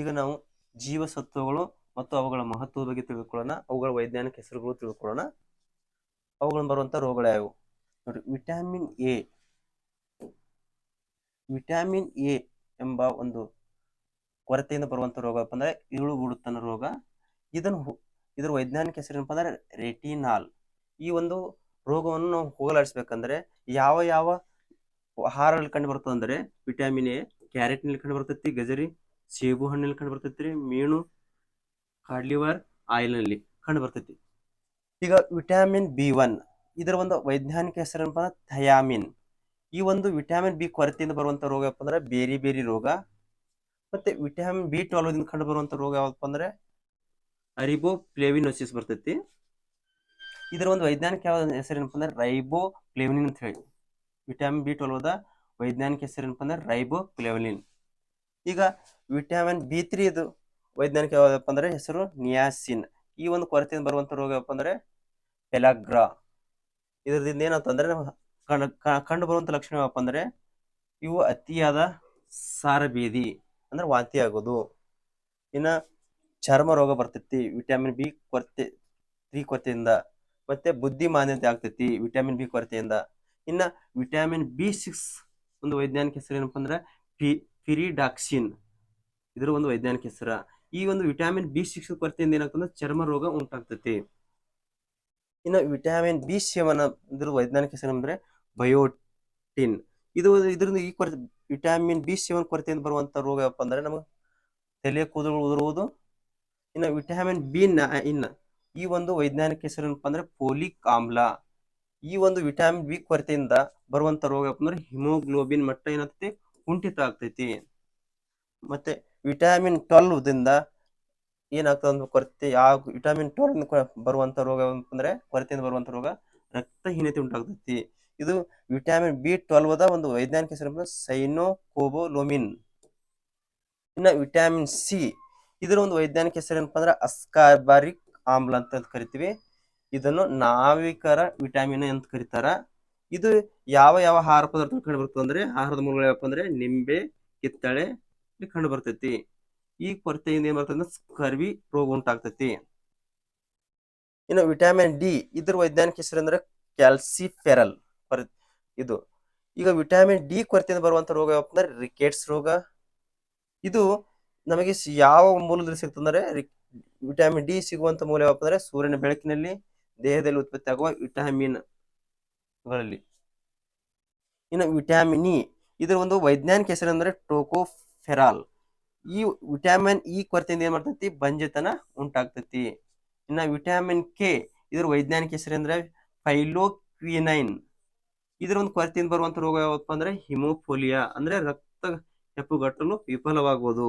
ಈಗ ನಾವು ಜೀವಸತ್ವಗಳು ಮತ್ತು ಅವುಗಳ ಮಹತ್ವದ ಬಗ್ಗೆ ತಿಳ್ಕೊಳ್ಳೋಣ. ಅವುಗಳ ವೈಜ್ಞಾನಿಕ ಹೆಸರುಗಳು ತಿಳ್ಕೊಳ್ಳೋಣ. ಅವುಗಳನ್ನು ಬರುವಂತ ರೋಗಗಳು ಯಾವುವು? ನೋಡಿ ವಿಟಮಿನ್ ಎ. ವಿಟಾಮಿನ್ ಎ ಎಂಬ ಒಂದು ಕೊರತೆಯಿಂದ ಬರುವಂತ ರೋಗ ಅಂದ್ರೆ ಇರುಳು ಗುಡುತನ ರೋಗ. ಇದನ್ನು ಇದರ ವೈಜ್ಞಾನಿಕ ಹೆಸರು ಏನಪ್ಪ ಅಂದ್ರೆ ರೆಟಿನಾಲ್. ಈ ಒಂದು ರೋಗವನ್ನು ನಾವು ಹೋಗಲಾಡಿಸ್ಬೇಕಂದ್ರೆ ಯಾವ ಯಾವ ಆಹಾರದಲ್ಲಿ ಕಂಡು ಬರ್ತದೆ ಅಂದ್ರೆ ವಿಟಾಮಿನ್ ಎ, ಕ್ಯಾರೆಟ್ನಲ್ಲಿ ಕಂಡು ಬರ್ತೈತಿ ಗಜರಿ ಸೇಬು ಹಣ್ಣಲ್ಲಿ ಕಂಡು ಬರ್ತೈತಿ ಮೀನು, ಕಾಡ್ಲಿವರ್ ಆಯಿಲ್ನಲ್ಲಿ ಕಂಡು ಬರ್ತೈತಿ. ಈಗ ವಿಟಮಿನ್ ಬಿ ಒನ್, ಇದರ ಒಂದು ವೈಜ್ಞಾನಿಕ ಹೆಸರೇನಪ್ಪ ಅಂದ್ರೆ, ಥಯಾಮಿನ್. ಈ ಒಂದು ವಿಟಾಮಿನ್ ಬಿ ಕೊರತೆಯಿಂದ ಬರುವಂತ ರೋಗ ಯಾವಪ್ಪ ಅಂದ್ರೆ, ಬೇರೆ ಬೇರೆ ರೋಗ. ಮತ್ತೆ ವಿಟಮಿನ್ ಬಿ ಟ್ವೆಲ್ವ್ ದಿಂದ ಕಂಡು ಬರುವಂತ ರೋಗ ಯಾವಪ್ಪ ಅಂದ್ರೆ ಅರಿಬೋ ಪ್ಲೇವಿನೋಸಿಸ್ ಬರ್ತೈತಿ. ಇದರ ಒಂದು ವೈಜ್ಞಾನಿಕ ಯಾವ ಹೆಸರು ಏನಪ್ಪ ಅಂದ್ರೆ ರೈಬೋ ಪ್ಲೇವಿನಿನ್ ಅಂತ ಹೇಳಿ. ವಿಟಮಿನ್ ಬಿ ಟ್ವೆಲ್ವ್ ವೈಜ್ಞಾನಿಕ ಹೆಸರು ಏನಪ್ಪ ಅಂದ್ರೆ ರೈಬೋ ಪ್ಲೇವಲಿನ್ ಈಗ ವಿಟಮಿನ್ ಬಿ ತ್ರೀ ಇದು ವೈಜ್ಞಾನಿಕ ಯಾವ್ದಪ್ಪ ಅಂದ್ರೆ ಹೆಸರು ನಿಯಾಸಿನ್. ಈ ಒಂದು ಕೊರತೆಯಿಂದ ಬರುವಂತ ರೋಗ ಯಾವಪ್ಪ ಅಂದ್ರೆ ಪೆಲಾಗ್ರ ಇದರಿಂದ ಏನಂತಂದ್ರೆ ಕಂಡು ಬರುವಂತ ಲಕ್ಷಣ ಯಾವಪ್ಪ ಅಂದ್ರೆ ಇವು ಅತಿಯಾದ ಸಾರಬೇದಿ ಅಂದ್ರೆ ವಾಂತಿ ಆಗೋದು. ಇನ್ನ ಚರ್ಮ ರೋಗ ಬರ್ತೈತಿ, ವಿಟಮಿನ್ ಬಿ ಕೊರತೆ ತ್ರೀ ಕೊರತೆಯಿಂದ. ಮತ್ತೆ ಬುದ್ಧಿಮಾನ್ಯತೆ ಆಗ್ತೈತಿ, ವಿಟಮಿನ್ ಬಿ ಕೊರತೆಯಿಂದ. ಇನ್ನ ವಿಟಮಿನ್ ಬಿ ಸಿಕ್ಸ್ ಒಂದು ವೈಜ್ಞಾನಿಕ ಹೆಸರು ಏನಪ್ಪ ಅಂದ್ರೆ ಪಿ ಪಿರಿಡಾಕ್ಸಿನ್. ಇದರ ಒಂದು ವೈಜ್ಞಾನಿಕ ಹೆಸರ. ಈ ಒಂದು ವಿಟಾಮಿನ್ ಬಿ ಸಿಕ್ಸ್ ಕೊರತೆಯಿಂದ ಏನಾಗ್ತದೆ ಚರ್ಮ ರೋಗ ಉಂಟಾಗ್ತೈತಿ. ಇನ್ನು ವಿಟಾಮಿನ್ ಬಿ ಸೇವನ ಇದ್ರ ವೈಜ್ಞಾನಿಕ ಹೆಸರು ಅಂದ್ರೆ ಬಯೋಟಿನ್. ಇದು ಇದರಿಂದ ಈ ಕೊರತೆ, ವಿಟಾಮಿನ್ ಬಿ ಸೆವೆನ್ ಕೊರತೆಯಿಂದ ಬರುವಂತ ರೋಗ ಯಾವಪ್ಪ ಅಂದ್ರೆ ನಮಗೆ ತಲೆ ಕೂದಲು ಉದುರುವುದು. ಇನ್ನು ವಿಟಾಮಿನ್ ಬಿ ನೈನ್. ಈ ಒಂದು ವೈಜ್ಞಾನಿಕ ಹೆಸರು ಏನಪ್ಪ ಅಂದ್ರೆ ಪೋಲಿಕ್ ಆಮ್ಲ ಈ ಒಂದು ವಿಟಾಮಿನ್ ಬಿ ಕೊರತೆಯಿಂದ ಬರುವಂತ ರೋಗ ಅಂದ್ರೆ ಹಿಮೋಗ್ಲೋಬಿನ್ ಮಟ್ಟ ಏನಾಗ್ತೈತಿ? ಕುಂಠಿತ ಆಗ್ತೈತಿ. ಮತ್ತೆ ವಿಟಮಿನ್ ಟ್ವೆಲ್ವ್ ದಿಂದ ಏನಾಗ್ತದೆ ಅಂದ್ರೆ ಕೊರತೆ ಯಾವ ವಿಟಮಿನ್ ಟ್ವೆಲ್ವ್ ಬರುವಂತ ರೋಗ ಅಂತಂದ್ರೆ ಕೊರತೆಯಿಂದ ಬರುವಂತ ರೋಗ ರಕ್ತಹೀನತೆ ಉಂಟಾಗ್ತೈತಿ. ಇದು ವಿಟಮಿನ್ ಬಿ ಟ್ವೆಲ್ವ್ ದ ಒಂದು ವೈಜ್ಞಾನಿಕ ಹೆಸರು ಸೈನೋಕೋಬೋಲೋಮಿನ್. ಇನ್ನ ವಿಟಮಿನ್ ಸಿ ಇದರ ಒಂದು ವೈಜ್ಞಾನಿಕ ಹೆಸರು ಏನಪ್ಪ ಅಂದ್ರೆ ಅಸ್ಕಾರ್ಬಾರಿಕ್ ಆಮ್ಲ ಅಂತ ಕರಿತೀವಿ. ಇದನ್ನು ನಾವಿಕರ ವಿಟಮಿನ್ ಅಂತ ಕರೀತಾರ. ಇದು ಯಾವ ಯಾವ ಆಹಾರ ಪದಾರ್ಥ ಕಂಡು ಬರ್ತದೆ ಅಂದ್ರೆ, ಆಹಾರದ ಮೂಲಗಳು ಯಾವಪ್ಪ ಅಂದ್ರೆ, ನಿಂಬೆ, ಕಿತ್ತಳೆ ಕಂಡು ಬರ್ತೈತಿ. ಈ ಕೊರತೆಯಿಂದ ಏನ್ ಬರ್ತದೆ ಸ್ಕರ್ವಿ ರೋಗ ಉಂಟಾಗ್ತೈತಿ. ಇನ್ನು ವಿಟಮಿನ್ ಡಿ, ಇದ್ರ ವೈಜ್ಞಾನಿಕ ಹೆಸರು ಅಂದ್ರೆ ಕ್ಯಾಲ್ಸಿಫೆರಲ್ ಇದು. ಈಗ ವಿಟಮಿನ್ ಡಿ ಕೊರತೆಯಿಂದ ಬರುವಂತ ರೋಗ ಯಾವಪ್ಪ ಅಂದ್ರೆ, ರಿಕೆಟ್ಸ್ ರೋಗ. ಇದು ನಮಗೆ ಯಾವ ಮೂಲದಲ್ಲಿ ಸಿಗ್ತಂದ್ರೆ ವಿಟಮಿನ್ ಡಿ ಸಿಗುವಂತ ಮೂಲ ಯಾವಪ್ಪ ಅಂದ್ರೆ, ಸೂರ್ಯನ ಬೆಳಕಿನಲ್ಲಿ, ದೇಹದಲ್ಲಿ ಉತ್ಪತ್ತಿ ಆಗುವ ವಿಟಮಿನ್. ಗಳಲ್ಲಿ ಇನ್ನು ವಿಟ್ಯಾಮಿನ್ ಇ, ಇದರ ಒಂದು ವೈಜ್ಞಾನಿಕ ಹೆಸರು ಅಂದ್ರೆ ಟೋಕೋಫೆರಾಲ್. ಈ ವಿಟಮಿನ್ ಇ ಕೊರತೆಯಿಂದ ಏನ್ ಮಾಡ್ತೈತಿ? ಬಂಜತನ ಉಂಟಾಗ್ತೈತಿ. ಇನ್ನ ವಿಟಮಿನ್ ಕೆ, ಇದರ ವೈಜ್ಞಾನಿಕ ಹೆಸರು ಅಂದ್ರೆ ಫೈಲೋಕ್ವಿನೈನ್. ಇದರ ಒಂದು ಕೊರತೆಯಿಂದ ಬರುವಂತ ರೋಗ ಯಾವಪ್ಪ ಅಂದ್ರೆ ಹಿಮೋಫೋಲಿಯಾ, ಅಂದ್ರೆ ರಕ್ತ ಹೆಪ್ಪುಗಟ್ಟಲು ವಿಫಲವಾಗುವುದು